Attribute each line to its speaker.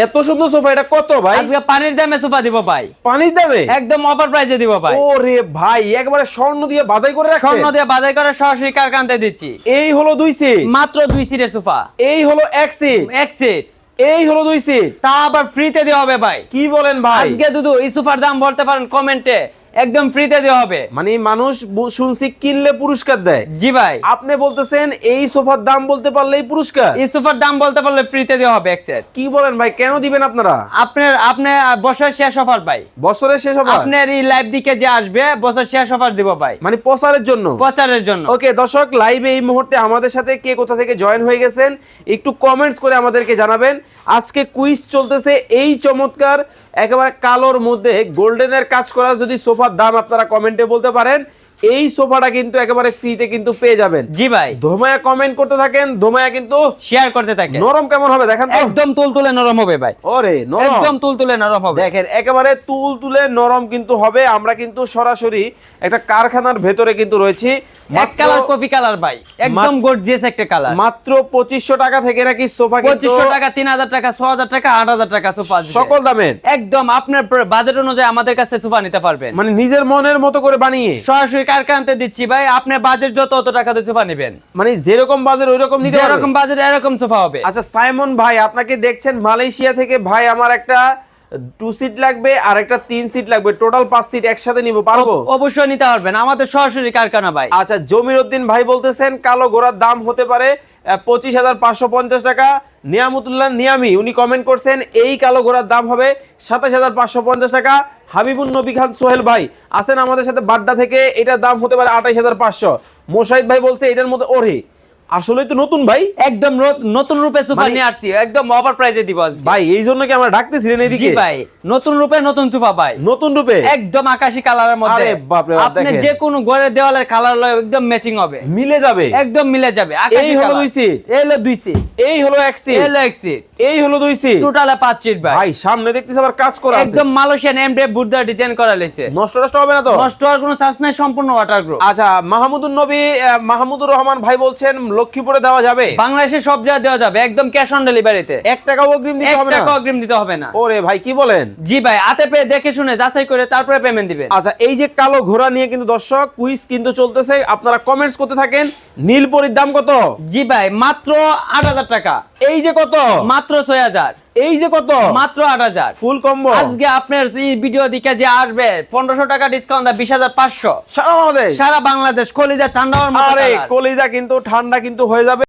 Speaker 1: এত সুন্দর সোফা এটা কত ভাই?
Speaker 2: আজকে পানির দামে সোফা দিব ভাই।
Speaker 1: পানির দামে?
Speaker 2: একদম অফার প্রাইসে দিব ভাই।
Speaker 1: ওরে ভাই একবারে স্বর্ণ দিয়ে বাজাই করে রাখছে?
Speaker 2: স্বর্ণ দিয়ে বাজাই করে সরাসরি কারখানাতে দিচ্ছি।
Speaker 1: এই হলো দুই সিট
Speaker 2: মাত্র দুই সিটের সোফা।
Speaker 1: এই হলো এক সিট
Speaker 2: এক সিট
Speaker 1: এই হলো দুই সিট
Speaker 2: তা আবার ফ্রিতে দেওয়া হবে ভাই।
Speaker 1: কি বলেন ভাই?
Speaker 2: আজকে দুদু এই সোফার দাম বলতে পারেন কমেন্টে একদম ফ্রিতে দেওয়া হবে।
Speaker 1: মানে মানুষ শুনছি কিনলে পুরস্কার দেয়।
Speaker 2: জি ভাই।
Speaker 1: আপনি বলতেছেন এই সোফার দাম বলতে পারলেই পুরস্কার।
Speaker 2: এই সোফার দাম বলতে পারলে ফ্রিতে দেওয়া হবে এক সেট
Speaker 1: কি বলেন ভাই কেন দিবেন আপনারা?
Speaker 2: আপনার আপনার বছর শেষ অফার ভাই।
Speaker 1: বছরের শেষ হবে
Speaker 2: আপনার এই লাইভ দিকে যে আসবে বছর শেষ অফার দিব ভাই।
Speaker 1: মানে প্রচারের জন্য?
Speaker 2: প্রচারের জন্য।
Speaker 1: ওকে দর্শক লাইভে এই মুহূর্তে আমাদের সাথে কে কোথা থেকে জয়েন হয়ে গেছেন একটু কমেন্টস করে আমাদেরকে জানাবেন। আজকে কুইজ চলতেছে এই চমৎকার একেবারে কালোর মধ্যে গোল্ডেনের কাজ করা যদি সোফার দাম আপনারা কমেন্টে বলতে পারেন। এই সোফাটা কিন্তু একেবারে ফ্রিতে কিন্তু পেয়ে যাবেন।
Speaker 2: জি ভাই।
Speaker 1: ধোমায়া কমেন্ট করতে থাকেন ধোমায়া কিন্তু
Speaker 2: শেয়ার করতে থাকে
Speaker 1: নরম কেমন হবে দেখেন তো।
Speaker 2: একদম তুলতুলে নরম হবে ভাই।
Speaker 1: ওরে
Speaker 2: একদম তুলতুলে নরম হবে।
Speaker 1: দেখেন একেবারে তুল তুলে নরম কিন্তু হবে। আমরা কিন্তু সরাসরি একটা কারখানার ভেতরে কিন্তু রয়েছি।
Speaker 2: এক কালার কফি কালার ভাই। একদম গর্জিয়াস একটা কালার
Speaker 1: মাত্র পঁচিশশো টাকা থেকে নাকি সোফা কিন্তু
Speaker 2: পঁচিশশো টাকা তিন হাজার টাকা ছ হাজার টাকা আট হাজার টাকা সোফা আছে।
Speaker 1: সকল দামের।
Speaker 2: একদম আপনার বাজেট অনুযায়ী আমাদের কাছে সোফা নিতে পারবেন।
Speaker 1: মানে নিজের মনের মতো করে বানিয়ে।
Speaker 2: সরাসরি কারখানাতে দিচ্ছি ভাই? আপনার বাজেট যত অত টাকা দিয়ে সোফা নেবেন।
Speaker 1: মানে যেরকম বাজার ওই রকম নিতে
Speaker 2: যেরকম বাজেট এরকম সোফা হবে।
Speaker 1: আচ্ছা সাইমন ভাই আপনাকে দেখছেন মালয়েশিয়া থেকে ভাই আমার একটা টু সিট লাগবে আর একটা তিন সিট লাগবে। টোটাল পাঁচ সিট একসাথে নিব পারব?
Speaker 2: অবশ্যই নিতে পারবেন। আমাদের সরাসরি কারখানা ভাই।
Speaker 1: আচ্ছা জমির উদ্দিন ভাই বলতেছেন কালো ঘোড়ার দাম হতে পারে পঁচিশ হাজার পাঁচশো পঞ্চাশ টাকা। নিয়ামতুল্লাহ নিয়ামি উনি কমেন্ট করছেন এই কালো ঘোড়ার দাম হবে সাতাশ হাজার পাঁচশো পঞ্চাশ টাকা। হাবিবুল নবী খান সোহেল ভাই আছেন আমাদের সাথে বাড্ডা থেকে। এটার দাম হতে পারে আঠাইশ হাজার পাঁচশো। মোশাহিদ ভাই বলছে এটার মধ্যে ওরে আসলে তো নতুন ভাই।
Speaker 2: একদম নতুন রূপে সোফা
Speaker 1: মানে-
Speaker 2: নিয়ে আসছি একদম অফার প্রাইজে দিব আজকে।
Speaker 1: ভাই এই জন্য কি আমরা ডাকতেছিলেন
Speaker 2: জি
Speaker 1: এদিকে?
Speaker 2: ভাই নতুন রূপে নতুন সোফা ভাই।
Speaker 1: নতুন রূপে?
Speaker 2: একদম আকাশি কালারের মধ্যে।
Speaker 1: আরে বাপ,
Speaker 2: আপনি যে কোনো ঘরের দেওয়ালের কালার লয় একদম ম্যাচিং হবে।
Speaker 1: মিলে যাবে।
Speaker 2: একদম মিলে যাবে আকাশি
Speaker 1: এই হলো। দুই সিট।
Speaker 2: এই হলো দুই সিট
Speaker 1: এই হলো এক সিট
Speaker 2: এই হলো এক সিট
Speaker 1: এই হলো দুই সিট
Speaker 2: টোটালে পাঁচ সিট ভাই।
Speaker 1: ভাই সামনে দেখতেছি আবার কাজ করা আছে।
Speaker 2: একদম মালয়েশিয়ান এমডে বুদ্ধা ডিজাইন করা লেছে
Speaker 1: নষ্ট নষ্ট হবে না তো?
Speaker 2: নষ্ট হওয়ার কোনো চান্স নাই সম্পূর্ণ ওয়াটারপ্রুফ
Speaker 1: আচ্ছা মাহমুদুর নবী মাহমুদুর রহমান ভাই বলছেন লক্ষ্মীপুরে দেওয়া যাবে?
Speaker 2: বাংলাদেশে সব জায়গায় দেওয়া যাবে। একদম ক্যাশ অন ডেলিভারিতে
Speaker 1: এক টাকা অগ্রিম দিতে হবে না?
Speaker 2: টাকা অগ্রিম দিতে হবে না।
Speaker 1: ওরে ভাই কি বলেন?
Speaker 2: জি ভাই হাতে পেয়ে দেখে শুনে যাচাই করে তারপরে পেমেন্ট দিবেন।
Speaker 1: আচ্ছা এই যে কালো ঘোড়া নিয়ে কিন্তু দর্শক কুইজ কিন্তু চলতেছে। আপনারা কমেন্টস করতে থাকেন। নীলপরির দাম কত?
Speaker 2: জি ভাই মাত্র আট হাজার টাকা।
Speaker 1: এই যে কত?
Speaker 2: মাত্র ছয় হাজার।
Speaker 1: এই যে কত?
Speaker 2: মাত্র আট হাজার।
Speaker 1: Full combo.
Speaker 2: আজকে আপনার এই ভিডিও দিকে যে আসবে পনেরোশো টাকা ডিসকাউন্ট বিশ হাজার পাঁচশো।
Speaker 1: সারা বাংলাদেশ।
Speaker 2: সারা বাংলাদেশ কলিজা ঠান্ডা
Speaker 1: আরে কলিজা কিন্তু ঠান্ডা কিন্তু হয়ে যাবে।